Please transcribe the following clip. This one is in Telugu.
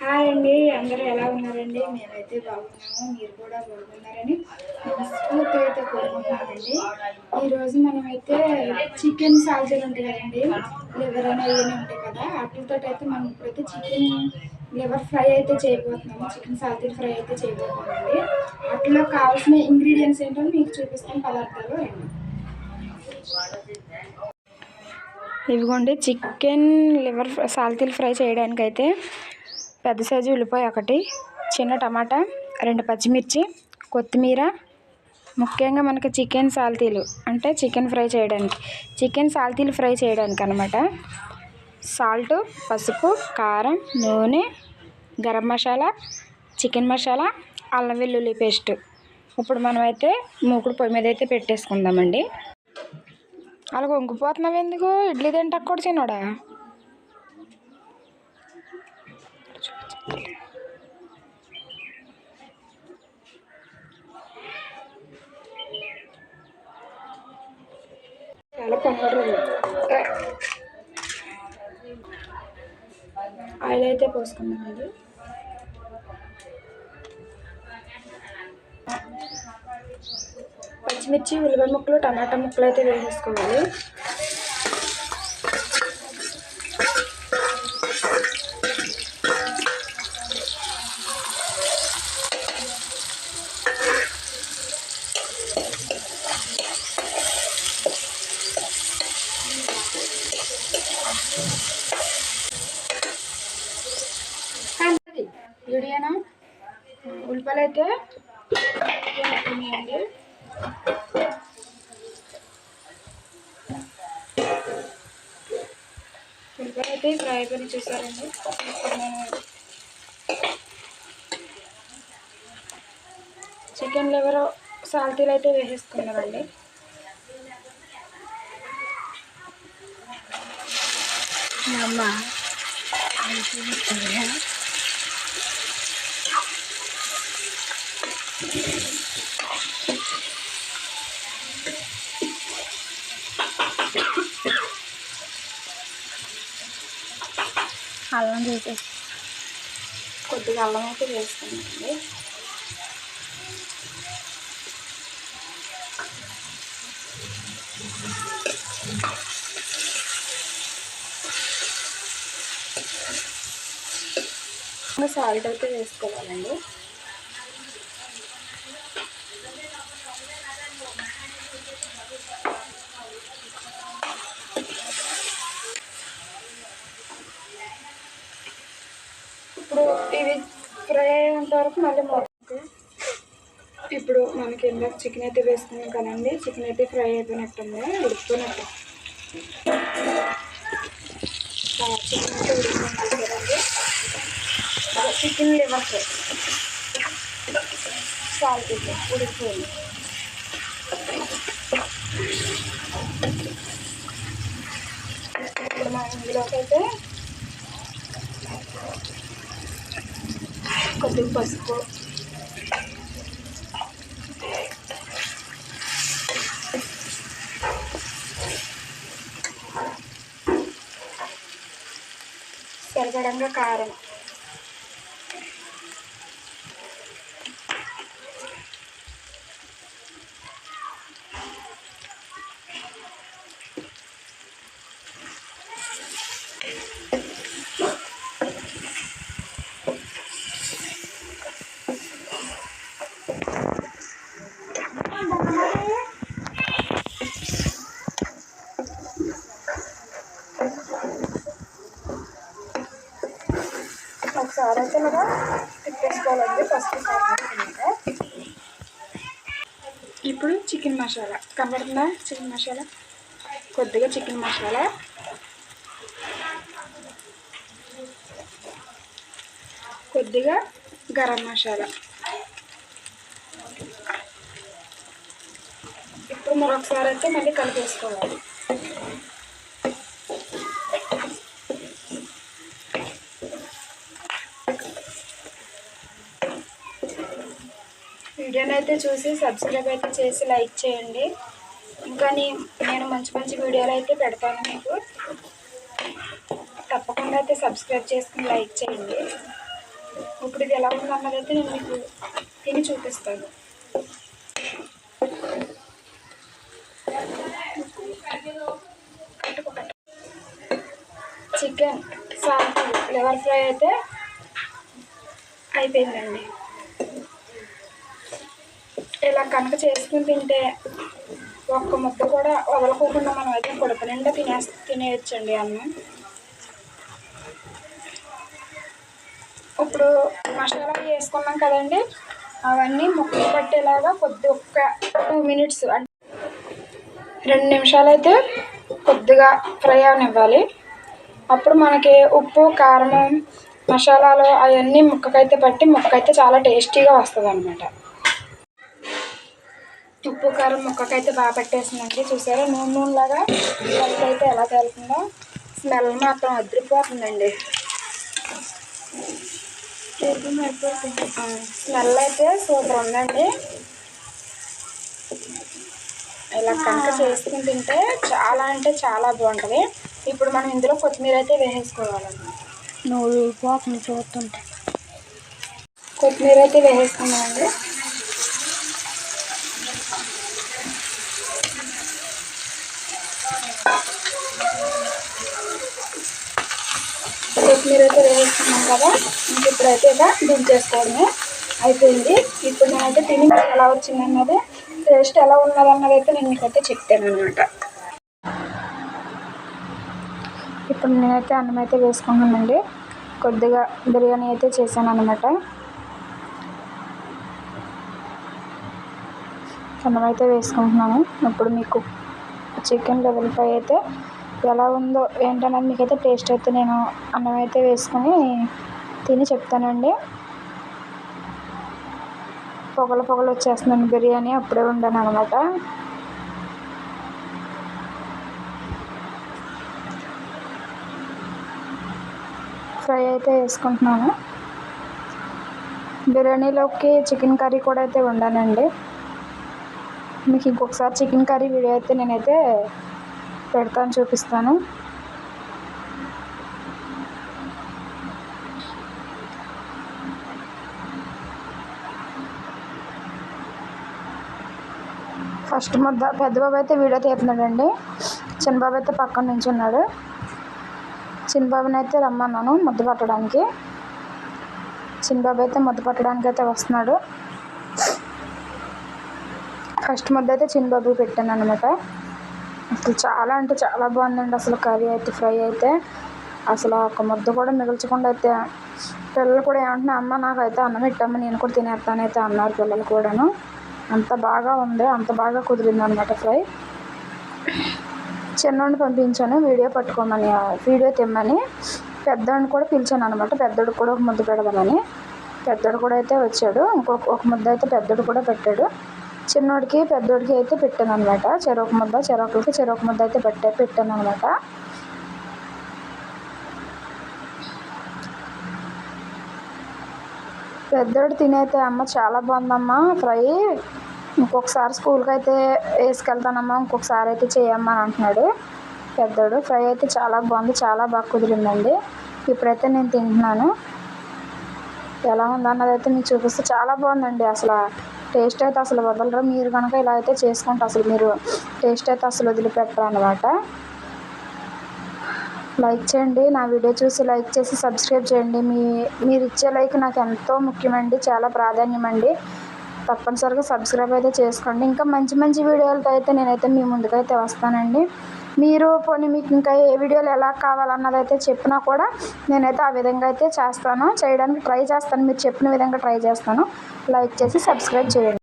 హాయ్ అండి అందరూ ఎలా ఉన్నారండి? మేమైతే బాగున్నాము మీరు కూడా బాగున్నారని మనస్ఫూర్తిగా అయితే కోరుకుంటున్నామండి ఈరోజు మనమైతే చికెన్ సాల్జీలు ఉంటాయి కదండి లివర్ అని అవన్నీ ఉంటాయి కదా వాటితో అయితే మనం ఇప్పుడైతే చికెన్ లివర్ ఫ్రై అయితే చేయబోతున్నాము చికెన్ సాల్తీలు ఫ్రై అయితే చేయబోతున్నామండి. వాటిలో కావాల్సిన ఇంగ్రీడియంట్స్ ఏంటో మీకు చూపిస్తాను పదార్థాలు రండి ఇవిగోండి చికెన్ లివర్ సాల్తీలు ఫ్రై చేయడానికైతే పెద్ద సైజు ఉల్లిపాయ ఒకటి చిన్న టమాటా రెండు పచ్చిమిర్చి కొత్తిమీర ముఖ్యంగా మనకి చికెన్ సాల్తీలు అంటే చికెన్ ఫ్రై చేయడానికి చికెన్ సాల్తీలు ఫ్రై చేయడానికి అనమాట సాల్ట్ పసుపు కారం నూనె గరం మసాలా చికెన్ మసాలా అల్లం వెల్లుల్లి పేస్ట్. ఇప్పుడు మనమైతే మూకుడు పొయ్యి మీద అయితే పెట్టేసుకుందామండి. అలా వంగిపోతున్నావు ఎందుకు ఇడ్లీ తింటా కూడా చిన్నోడా ఆయిల్ అయితే పోసుకున్నామండి పచ్చిమిర్చి ఉల్లిపాయ ముక్కలు టమాటా ముక్కలు అయితే వేసేసుకోవాలి. వీడియోనా ఉల్లిపాయలు అయితే వేసుకున్నాయండి ఉల్లిపాయలు అయితే ఫ్రై పని చూసారండి చికెన్ లివర్ సాల్తీలు అయితే వేసేసుకున్నామండి. మా అమ్మ అల్లం వేసేసి కొద్దిగా అల్లం అయితే వేసుకున్నాండి సాల్ట్ అయితే వేసుకోవాలండి ఇప్పుడు ఇవి ఫ్రై వరకు మళ్ళీ మూత ఇప్పుడు మనకి ఇందాక చికెన్ అయితే వేసుకున్నాం కదండి. చికెన్ అయితే ఫ్రై అయిపోయినట్టుంది ఉడుకుతున్నట్టు చికెన్ అయితే ఉడికిపోయినట్టు కదండి. చికెన్ లివర్ ఫ్రై సాల్ట్ ఉడికిపోయింది. ఇప్పుడు మనం ఇందులోకి అయితే కొద్దిగా పసుపు. సరిపడంగా కారం. చికెన్ మసాలా. కనబడుతుందా? చికెన్ మసాలా? కొద్దిగా చికెన్ మసాలా. కొద్దిగా గరం మసాలా. ఇప్పుడు మరొకసారి అయితే మళ్ళీ కలిపేసుకోవాలి. అయితే చూసి సబ్స్క్రైబ్ అయితే చేసి లైక్ చేయండి. ఇంకా నేను మంచి మంచి వీడియోలు అయితే పెడతాను మీకు. తప్పకుండా అయితే సబ్స్క్రైబ్ చేసుకుని లైక్ చేయండి. ఇప్పుడు ఇది ఎలా ఉంది అన్నదైతే నేను మీకు తిని చూపిస్తాను. చికెన్ సాల్ట్ లెవర్ ఫ్రై అయితే అయిపోయిందండి. ఇలా కనుక చేసుకుని తింటే ఒక్క ముక్క కూడా వదలకోకుండా మనం అయితే కొడుకు నిండా తినే తినేయచ్చండి అన్నం. ఇప్పుడు మసాలా వేసుకున్నాం కదండి అవన్నీ ముక్కలు పట్టేలాగా కొద్ది ఒక్క టూ మినిట్స్ రెండు నిమిషాలు అయితే కొద్దిగా ఫ్రై అవనివ్వాలి. అప్పుడు మనకి ఉప్పు కారం మసాలాలు అవన్నీ ముక్కకైతే పట్టి ముక్క అయితే చాలా టేస్టీగా వస్తుంది అనమాట ఉప్పు కారం ముక్కకైతే బాగా పట్టేసిందండి. చూసారా? నూనె నూనెలాగా అయితే ఎలా తేలుతుందో స్మెల్ మాత్రం అదిరిపోతుందండి. స్మెల్ అయితే సూపర్ ఉందండి. ఇలా కనుక చేసుకుని తింటే చాలా అంటే చాలా బాగుంటుంది. ఇప్పుడు మనం ఇందులో కొత్తిమీర అయితే వేసేసుకోవాలన్నమాట నువ్వు పోతుంది చూస్తుంటే. కొత్తిమీర అయితే వేసేసుకున్నామండి కొత్తిమీర అయితే వేసుకున్నాం కదా ఇంక ఇప్పుడైతే ఇలా దించేసుకోవడమే అయిపోయింది. ఇప్పుడు నేనైతే తిని ఎలా వచ్చిందన్నది టేస్ట్ ఎలా ఉన్నదన్నది అయితే నేను మీకైతే చెప్తాను అనమాట ఇప్పుడు నేనైతే అన్నం అయితే వేసుకున్నానండి కొద్దిగా బిర్యానీ అయితే చేశాను అనమాట అన్నం అయితే వేసుకుంటున్నాను ఇప్పుడు మీకు చికెన్ లెవెల్ ఫ్రై అయితే ఎలా ఉందో ఏంటనేది మీకైతే టేస్ట్ అయితే నేను అన్నం అయితే వేసుకొని తిని చెప్తానండి. పొగలు పొగలు వచ్చేస్తుందండి బిర్యానీ అప్పుడే ఉండాను అనమాట ఫ్రై అయితే వేసుకుంటున్నాను. బిర్యానీలోకి చికెన్ కర్రీ కూడా అయితే వండానండి. మీకు ఇంకొకసారి చికెన్ కర్రీ వీడియో అయితే నేనైతే పెడతాను చూపిస్తాను. ఫస్ట్ ముద్ద పెద్ద బాబు అయితే వీడియో తీస్తున్నాడండి. చిన్నబాబు అయితే పక్కన నుంచి ఉన్నాడు చిన్నబాబుని అయితే రమ్మన్నాను ముద్ద పట్టడానికి. చిన్నబాబు అయితే ముద్ద పట్టడానికి అయితే వస్తున్నాడు. ఫస్ట్ ముద్ద అయితే చిన్నబాబు పెట్టాను అనమాట అసలు చాలా అంటే చాలా బాగుందండి అసలు కర్రీ అయితే ఫ్రై అయితే. అసలు ఒక ముద్ద కూడా మిగల్చకుండా అయితే పిల్లలు కూడా ఏమంటున్నా అమ్మ నాకైతే అన్నం ఇట్టమ్మ నేను కూడా తినేస్తానైతే అన్నారు పిల్లలు కూడాను. అంత బాగా ఉంది అంత బాగా కుదిరింది అనమాట ఫ్రై. చిన్నోడిని పంపించాను వీడియో పట్టుకోమని వీడియో తెమ్మని. పెద్దోడిని కూడా పిలిచాను అనమాట పెద్దోడు కూడా ఒక ముద్ద పెడదామని. పెద్దోడు కూడా అయితే వచ్చాడు ఇంకొక ఒక ముద్ద అయితే పెద్దోడు కూడా పెట్టాడు. చిన్నోడికి పెద్దోడికి అయితే పెట్టాను అనమాట చెరొక ముద్ద చెరొకరికి చెరొక ముద్ద అయితే పెట్టా పెట్టాను అనమాట పెద్దోడు తినైతే అమ్మ చాలా బాగుందమ్మా ఫ్రై. ఇంకొకసారి స్కూల్కి అయితే వేసుకెళ్తానమ్మా ఇంకొకసారి అయితే చేయమ్మా అని అంటున్నాడు పెద్దోడు. ఫ్రై అయితే చాలా బాగుంది చాలా బాగా కుదిరిందండి. ఇప్పుడైతే నేను తింటున్నాను. ఎలా ఉందన్నది అయితే మీకు చూపిస్తే చాలా బాగుందండి అసలు. టేస్ట్ అయితే అసలు వదలరు. మీరు కనుక ఇలా అయితే చేసుకుంటే అసలు మీరు టేస్ట్ అయితే అసలు వదిలిపెట్టరు అనమాట లైక్ చేయండి. నా వీడియో చూసి లైక్ చేసి సబ్స్క్రైబ్ చేయండి. మీ మీరు ఇచ్చే లైక్ నాకు ఎంతో ముఖ్యమండి. చాలా ప్రాధాన్యమండి తప్పనిసరిగా సబ్స్క్రైబ్ అయితే చేసుకోండి. ఇంకా మంచి మంచి వీడియోలతో అయితే నేనైతే మీ ముందుకైతే వస్తానండి. మీరు పోనీ మీకు ఇంకా ఏ వీడియోలు ఎలా కావాలన్నది అయితే చెప్పినా కూడా నేనైతే ఆ విధంగా అయితే చేస్తాను. చేయడానికి ట్రై చేస్తాను. మీరు చెప్పిన విధంగా ట్రై చేస్తాను. లైక్ చేసి సబ్స్క్రైబ్ చేయండి.